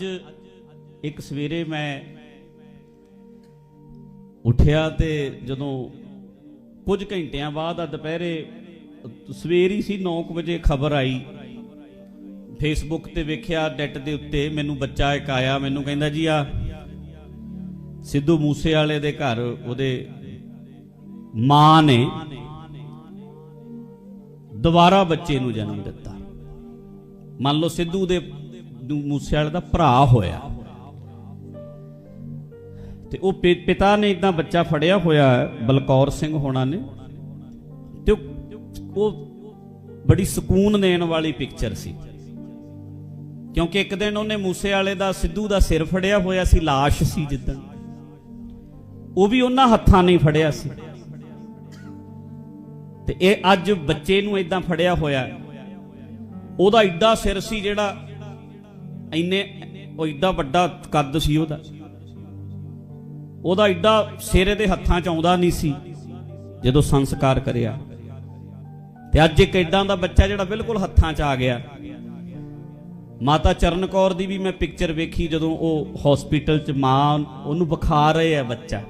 ਅੱਜ ਇੱਕ ਸਵੇਰੇ ਮੈਂ ਉੱਠਿਆ ਤੇ ਜਦੋਂ ਕੁਝ ਘੰਟਿਆਂ ਬਾਅਦ ਆ ਦੁਪਹਿਰੇ, ਸਵੇਰ ਹੀ ਸੀ 9:00 ਵਜੇ ਖਬਰ ਆਈ। ਫੇਸਬੁੱਕ ਤੇ ਵੇਖਿਆ ਨੈਟ ਦੇ ਉੱਤੇ ਮੈਨੂੰ ਬੱਚਾ ਇੱਕ ਆਇਆ, ਮੈਨੂੰ ਕਹਿੰਦਾ ਜੀ, ਆ ਸਿੱਧੂ ਮੂਸੇ ਵਾਲੇ ਦੇ ਘਰ ਉਹਦੇ ਮਾਂ ਨੇ ਦੁਬਾਰਾ ਬੱਚੇ ਨੂੰ ਜਨਮ ਦਿੱਤਾ। ਮੰਨ ਲਓ ਸਿੱਧੂ ਦੇ ਨੂੰ ਮੂਸੇ ਦਾ ਭਰਾ ਹੋਇਆ। ਤੇ ਉਹ ਪਿਤਾ ਨੇ ਇਦਾਂ ਬੱਚਾ ਫੜਿਆ ਹੋਇਆ ਬਲਕੌਰ ਸਿੰਘ ਹੋਣਾ ਨੇ। ਤੇ ਉਹ- ਬੜੀ ਸਕੂਨ ਦੇਣ ਵਾਲੀ ਪਿਕਚਰ ਸੀ। ਕਿਉਂਕਿ ਇੱਕ ਦਿਨ ਉਹਨੇ ਮੂਸੇ ਵਾਲੇ ਦਾ ਸਿੱਧੂ ਦਾ ਸਿਰ ਫੜਿਆ ਹੋਇਆ ਸੀ লাশ ਸੀ ਜਿੱਦਾਂ। ਉਹ ਵੀ ਉਹਨਾਂ ਹੱਥਾਂ ਨਹੀਂ ਫੜਿਆ ਸੀ। ਤੇ ਇਹ ਅੱਜ ਬੱਚੇ ਨੂੰ ਇਦਾਂ ਫੜਿਆ ਹੋਇਆ। ਉਹਦਾ ਏਡਾ ਸਿਰ ਸੀ ਜਿਹੜਾ ਇੰਨੇ ਉਹ ਏਡਾ ਵੱਡਾ ਕੱਦ ਸੀ ਉਹਦਾ। ਉਹਦਾ ਏਡਾ ਸਿਰ ਦੇ ਹੱਥਾਂ 'ਚ ਆਉਂਦਾ ਨਹੀਂ ਸੀ, ਜਦੋਂ ਸੰਸਕਾਰ ਕਰਿਆ। ਤੇ ਅੱਜ ਇੱਕ ਏਡਾ ਦਾ ਬੱਚਾ ਜਿਹੜਾ ਬਿਲਕੁਲ ਹੱਥਾਂ 'ਚ ਆ ਗਿਆ। ਮਾਤਾ ਚਰਨ ਕੌਰ ਦੀ ਵੀ ਮੈਂ ਪਿਕਚਰ ਵੇਖੀ ਜਦੋਂ ਉਹ ਹਸਪੀਟਲ 'ਚ ਮਾਂ ਉਹਨੂੰ ਵਿਖਾ ਰਹੇ ਆ ਬੱਚਾ।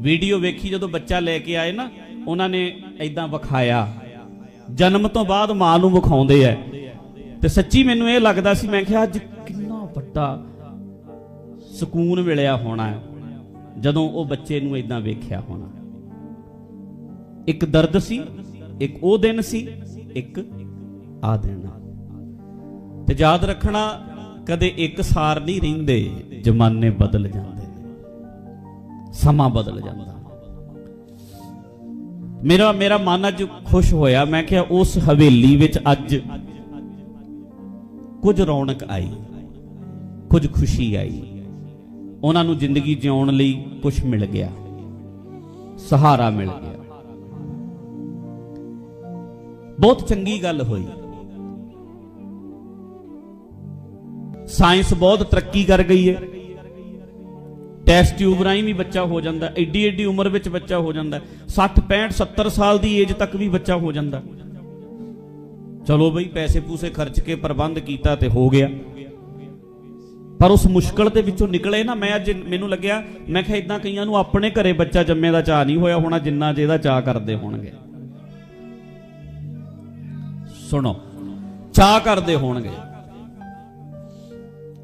ਵੀਡੀਓ ਵੇਖੀ ਜਦੋਂ ਬੱਚਾ ਲੈ ਕੇ ਆਏ ਨਾ, ਉਹਨਾਂ ਨੇ ਐਦਾਂ ਵਿਖਾਇਆ। ਜਨਮ ਤੋਂ ਬਾਅਦ ਮਾਂ ਨੂੰ ਵਿਖਾਉਂਦੇ ਐ ਤੇ ਸੱਚੀ ਮੈਨੂੰ ਇਹ ਲੱਗਦਾ ਸੀ, ਮੈਂ ਕਿਹਾ ਅੱਜ ਕਿੰਨਾ ਵੱਡਾ ਸਕੂਨ ਮਿਲਿਆ ਹੋਣਾ ਹੈ, ਜਦੋਂ ਉਹ ਬੱਚੇ ਨੂੰ ਐਦਾਂ ਵੇਖਿਆ ਹੋਣਾ। ਇੱਕ ਦਰਦ ਸੀ, ਇੱਕ ਉਹ ਦਿਨ ਸੀ, ਇੱਕ ਆ ਦਿਨ। ਤੇ ਯਾਦ ਰੱਖਣਾ, ਕਦੇ ਇੱਕ ਸਾਰ ਨਹੀਂ ਰਹਿੰਦੇ, ਜ਼ਮਾਨੇ ਬਦਲ ਜਾਂਦੇ ਨੇ ਸਮਾਂ ਬਦਲ ਜਾਂਦਾ। ਮੇਰਾ ਮੇਰਾ ਮਨ ਅੱਜ ਖੁਸ਼ ਹੋਇਆ, ਮੈਂ ਕਿਹਾ ਉਸ ਹਵੇਲੀ ਵਿੱਚ ਅੱਜ ਕੁਝ ਰੌਣਕ ਆਈ, ਕੁਝ ਖੁਸ਼ੀ ਆਈ ਉਹਨਾਂ ਨੂੰ ਜ਼ਿੰਦਗੀ ਜਿਉਣ ਲਈ ਕੁਝ ਮਿਲ ਗਿਆ, ਸਹਾਰਾ ਮਿਲ ਗਿਆ ਬਹੁਤ ਚੰਗੀ ਗੱਲ ਹੋਈ ਸਾਇੰਸ ਬਹੁਤ ਤਰੱਕੀ ਕਰ ਗਈ ਹੈ ਟੈਸਟ ਟਿਊਬ ਰਾਹੀਂ ਵੀ ਬੱਚਾ ਹੋ ਜਾਂਦਾ ਹੈ। ਐਡੀ ਐਡੀ ਉਮਰ ਵਿੱਚ ਬੱਚਾ ਹੋ ਜਾਂਦਾ ਹੈ। 60 65 70 ਸਾਲ ਦੀ ਏਜ ਤੱਕ ਵੀ ਬੱਚਾ ਹੋ ਜਾਂਦਾ ਚਲੋ ਬਈ, ਪੈਸੇ ਪੂਸੇ ਖਰਚ ਕੇ ਪ੍ਰਬੰਧ ਕੀਤਾ ਤੇ ਹੋ ਗਿਆ। ਪਰ ਉਸ ਮੁਸ਼ਕਲ ਦੇ ਵਿੱਚੋਂ ਨਿਕਲੇ ਨਾ, ਮੈਂ ਅੱਜ ਮੈਨੂੰ ਲੱਗਿਆ, ਮੈਂ ਕਿਹਾ ਇਦਾਂ ਕਈਆਂ ਨੂੰ ਆਪਣੇ ਘਰੇ ਬੱਚਾ ਜੰਮੇ ਦਾ ਚਾਹ ਨਹੀਂ ਹੋਇਆ ਹੋਣਾ, ਜਿੰਨਾ ਜਿਹਦਾ ਚਾਹ ਕਰਦੇ ਹੋਣਗੇ। ਸੁਣੋ ਚਾਹ ਕਰਦੇ ਹੋਣਗੇ।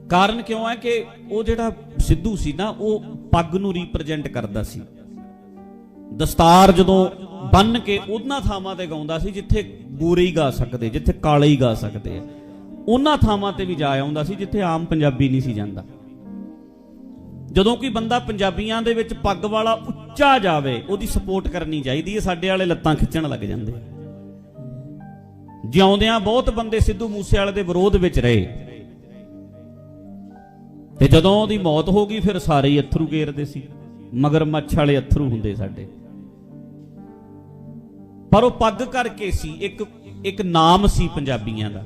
ਕਾਰਨ ਕਿਉਂ ਹੈ ਕਿ ਉਹ ਜਿਹੜਾ ਸਿੱਧੂ ਸੀ ਨਾ, ਉਹ ਪੱਗ ਨੂੰ ਰਿਪਰੈਜ਼ੈਂਟ ਕਰਦਾ ਸੀ। ਦਸਤਾਰ ਜਦੋਂ ਬੰਨ ਕੇ ਉਹਨਾਂ ਥਾਵਾਂ ਤੇ ਗਾਉਂਦਾ ਸੀ, ਜਿੱਥੇ ਗੋਰੇ ਹੀ ਗਾ ਸਕਦੇ, ਜਿੱਥੇ ਕਾਲੇ ਹੀ ਗਾ ਸਕਦੇ ਆ। ਉਹਨਾਂ ਥਾਵਾਂ ਤੇ ਵੀ ਜਾ ਆਉਂਦਾ ਸੀ, ਜਿੱਥੇ ਆਮ ਪੰਜਾਬੀ ਨਹੀਂ ਸੀ ਜਾਂਦਾ। ਜਦੋਂ ਕੋਈ ਬੰਦਾ ਪੰਜਾਬੀਆਂ ਦੇ ਵਿੱਚ ਪੱਗ ਵਾਲਾ ਉੱਚਾ ਜਾਵੇ, ਉਹਦੀ ਸਪੋਰਟ ਕਰਨੀ ਚਾਹੀਦੀ ਹੈ, ਸਾਡੇ ਵਾਲੇ ਲੱਤਾਂ ਖਿੱਚਣ ਲੱਗ ਜਾਂਦੇ ਜਿਉਂਦਿਆਂ ਬਹੁਤ ਬੰਦੇ ਸਿੱਧੂ ਮੂਸੇ ਵਾਲੇ ਦੇ ਵਿਰੋਧ ਵਿੱਚ ਰਹੇ। ਤੇ ਜਦੋਂ ਉਹਦੀ ਮੌਤ ਹੋ ਗਈ, ਫਿਰ ਸਾਰੇ ਹੀ ਅਥਰੂ ਗੇਰਦੇ ਸੀ। ਮਗਰ ਮੱਛ ਵਾਲੇ ਅਥਰੂ ਹੁੰਦੇ ਸਾਡੇ। ਪਰ ਉਹ ਪੱਗ ਕਰਕੇ ਸੀ, ਇੱਕ ਇੱਕ ਨਾਮ ਸੀ ਪੰਜਾਬੀਆਂ ਦਾ।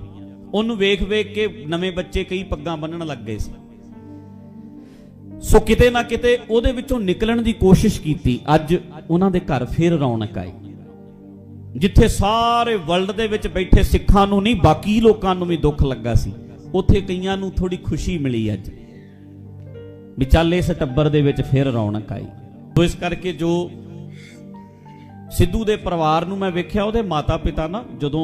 ਉਹਨੂੰ ਵੇਖ ਵੇਖ ਕੇ ਨਵੇਂ ਬੱਚੇ ਕਈ ਪੱਗਾਂ ਬੰਨਣ ਲੱਗ ਗਏ ਸੀ। ਸੋ ਕਿਤੇ ਨਾ ਕਿਤੇ ਉਹਦੇ ਵਿੱਚੋਂ ਨਿਕਲਣ ਦੀ ਕੋਸ਼ਿਸ਼ ਕੀਤੀ। ਅੱਜ ਉਹਨਾਂ ਦੇ ਘਰ ਫੇਰ ਰੌਣਕ ਆਈ। ਜਿੱਥੇ ਸਾਰੇ ਵਰਲਡ ਦੇ ਵਿੱਚ ਬੈਠੇ ਸਿੱਖਾਂ ਨੂੰ ਨਹੀਂ, ਬਾਕੀ ਲੋਕਾਂ ਨੂੰ ਵੀ ਦੁੱਖ ਲੱਗਾ ਸੀ। ਉੱਥੇ ਕਈਆਂ ਨੂੰ ਥੋੜੀ ਖੁਸ਼ੀ ਮਿਲੀ ਅੱਜ। ਵੀ ਚੱਲ ਇਸ ਟੱਬਰ ਦੇ ਵਿੱਚ ਫਿਰ ਰੌਣਕ ਆਈ। ਸੋ ਇਸ ਕਰਕੇ ਜੋ ਸਿੱਧੂ ਦੇ ਪਰਿਵਾਰ ਨੂੰ ਮੈਂ ਵੇਖਿਆ, ਉਹਦੇ ਮਾਤਾ ਪਿਤਾ ਨਾ ਜਦੋਂ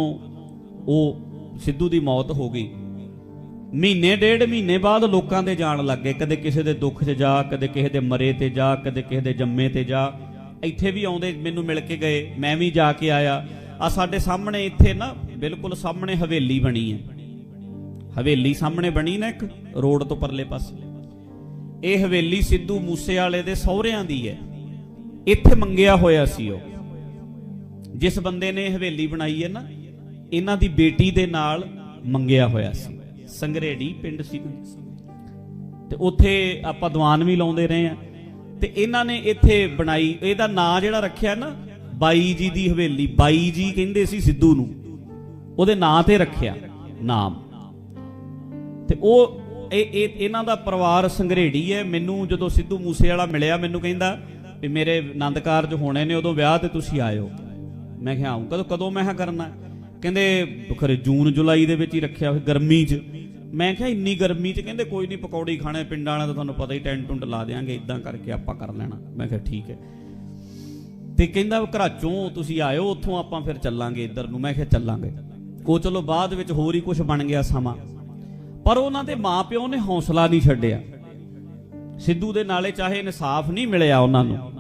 ਉਹ ਸਿੱਧੂ ਦੀ ਮੌਤ ਹੋ ਗਈ, ਮਹੀਨੇ, ਡੇਢ ਮਹੀਨੇ ਬਾਅਦ ਲੋਕਾਂ ਦੇ ਜਾਣ ਲੱਗ ਗਏ। ਕਦੇ ਕਿਸੇ ਦੇ ਦੁੱਖ 'ਚ ਜਾ, ਕਦੇ ਕਿਸੇ ਦੇ ਮਰੇ ਤੇ ਜਾ, ਕਦੇ ਕਿਸੇ ਦੇ ਜੰਮੇ ਤੇ ਜਾ। ਇੱਥੇ ਵੀ ਆਉਂਦੇ ਮੈਨੂੰ ਮਿਲ ਕੇ ਗਏ, ਮੈਂ ਵੀ ਜਾ ਕੇ ਆਇਆ। ਆ ਸਾਡੇ ਸਾਹਮਣੇ ਇੱਥੇ ਨਾ ਬਿਲਕੁਲ ਸਾਹਮਣੇ ਹਵੇਲੀ ਬਣੀ ਹੈ। ਹਵੇਲੀ ਸਾਹਮਣੇ ਬਣੀ ਨਾ ਇੱਕ ਰੋਡ ਤੋਂ ਪਰਲੇ ਪਾਸੇ। ਇਹ ਹਵੇਲੀ ਸਿੱਧੂ ਮੂਸੇ ਵਾਲੇ ਦੇ ਸਹੁਰਿਆਂ ਦੀ ਹੈ। ਇੱਥੇ ਮੰਗਿਆ ਹੋਇਆ ਸੀ ਉਹ। ਜਿਸ ਬੰਦੇ ਨੇ ਹਵੇਲੀ ਬਣਾਈ ਹੈ ਨਾ, ਇਹਨਾਂ ਦੀ ਬੇਟੀ ਦੇ ਨਾਲ ਮੰਗਿਆ ਹੋਇਆ ਸੀ। ਸੰਗਰੇੜੀ ਪਿੰਡ ਸੀ ਤੇ ਉੱਥੇ ਆਪਾਂ ਦੀਵਾਨ ਵੀ ਲਾਉਂਦੇ ਰਹੇ ਆ ਤੇ ਇਹਨਾਂ ਨੇ ਇੱਥੇ ਬਣਾਈ, ਇਹਦਾ ਨਾਂ ਜਿਹੜਾ ਰੱਖਿਆ ਨਾ, ਬਾਈ ਜੀ ਦੀ ਹਵੇਲੀ। ਬਾਈ ਜੀ ਕਹਿੰਦੇ ਸੀ ਸਿੱਧੂ ਨੂੰ। ਉਹਦੇ ਨਾਂ ਤੇ ਰੱਖਿਆ, ਨਾਮ। ਤੇ ਉਹ, ਇਹ ਇਹ, ਇਹਨਾਂ ਦਾ ਪਰਿਵਾਰ ਸੰਗਰੇੜੀ ਹੈ। ਮੈਨੂੰ ਜਦੋਂ ਸਿੱਧੂ ਮੂਸੇ ਵਾਲਾ ਮਿਲਿਆ, ਮੈਨੂੰ ਕਹਿੰਦਾ ਵੀ ਮੇਰੇ ਆਨੰਦ ਕਾਰਜ ਹੋਣੇ ਨੇ, ਉਦੋਂ ਵਿਆਹ ਤੇ ਤੁਸੀਂ ਆਇਓ। ਮੈਂ ਕਿਹਾ ਆਉਂ ਕਦੋਂ ਕਦੋਂ ਮੈਂ ਕਿਹਾ ਕਰਨਾ? ਕਹਿੰਦੇ ਖਰੇ ਜੂਨ, ਜੁਲਾਈ ਦੇ ਵਿੱਚ ਹੀ ਰੱਖਿਆ ਹੋਇਆ ਗਰਮੀ 'ਚ। ਮੈਂ ਕਿਹਾ ਇੰਨੀ ਗਰਮੀ 'ਚ ਕਹਿੰਦੇ ਕੋਈ ਨਹੀਂ ਪਕੌੜੀ ਖਾਣੇ, ਪਿੰਡਾਂ ਵਾਲਾ ਤਾਂ ਤੁਹਾਨੂੰ ਪਤਾ ਹੀ ਟੈਂਟ ਟੁੰਟ ਲਾ ਦੇਾਂਗੇ ਇਦਾਂ ਕਰਕੇ ਆਪਾਂ ਕਰ ਲੈਣਾ। ਮੈਂ ਕਿਹਾ ਠੀਕ ਹੈ। ਤੇ ਕਹਿੰਦਾ ਘਰਾਚੋਂ ਤੁਸੀਂ ਆਇਓ, ਉੱਥੋਂ ਆਪਾਂ ਫਿਰ ਚੱਲਾਂਗੇ ਇੱਧਰ ਨੂੰ। ਮੈਂ ਕਿਹਾ ਚੱਲਾਂਗੇ। ਉਹ ਚਲੋ ਬਾਅਦ ਵਿੱਚ ਹੋਰ ਹੀ ਕੁਝ ਬਣ ਗਿਆ ਸਮਾਂ। ਪਰ ਉਹਨਾਂ ਦੇ ਮਾਪਿਓ ਨੇ ਹੌਸਲਾ ਨਹੀਂ ਛੱਡਿਆ। ਸਿੱਧੂ ਦੇ ਨਾਲੇ ਚਾਹੇ ਇਨਸਾਫ ਨਹੀਂ ਮਿਲਿਆ ਉਹਨਾਂ ਨੂੰ।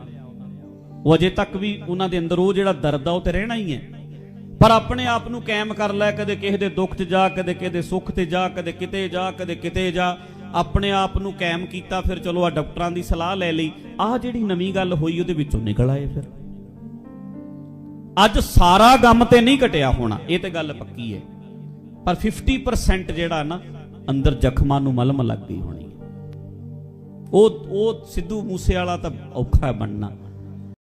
ਉਹ ਅਜੇ ਤੱਕ ਵੀ ਉਹਨਾਂ ਦੇ ਅੰਦਰ ਉਹ ਜਿਹੜਾ ਦਰਦ ਆ ਉਹ ਤੇ ਰਹਿਣਾ ਹੀ ਹੈ। ਪਰ ਆਪਣੇ ਆਪ ਨੂੰ ਕਾਇਮ ਕਰ ਲੈ, ਕਦੇ ਕਿਸੇ ਦੇ ਦੁੱਖ 'ਚ ਜਾ, ਕਦੇ ਕਿਸੇ ਦੇ ਸੁੱਖ ਤੇ ਜਾ, ਕਦੇ ਕਿਤੇ ਜਾ, ਕਦੇ ਕਿਤੇ ਜਾ। ਆਪਣੇ ਆਪ ਨੂੰ ਕਾਇਮ ਕੀਤਾ, ਫਿਰ ਚਲੋ ਆ ਡਾਕਟਰਾਂ ਦੀ ਸਲਾਹ ਲੈ ਲਈ। ਆਹ ਜਿਹੜੀ ਨਵੀਂ ਗੱਲ ਹੋਈ, ਉਹਦੇ ਵਿੱਚੋਂ ਨਿਕਲ ਆਏ ਫਿਰ। ਅੱਜ ਸਾਰਾ ਗਮ ਤੇ ਨਹੀਂ ਕਟਿਆ ਹੋਣਾ, ਇਹ ਤੇ ਗੱਲ ਪੱਕੀ ਹੈ। ਪਰ 50% ਜਿਹੜਾ ਨਾ, ਅੰਦਰ ਜ਼ਖਮਾਂ ਨੂੰ ਮਲਮ ਲੱਗ ਗਈ ਹੋਣੀ ਹੈ। ਉਹ ਉਹ ਸਿੱਧੂ ਮੂਸੇ ਵਾਲਾ ਤਾਂ ਔਖਾ ਬਣਨਾ।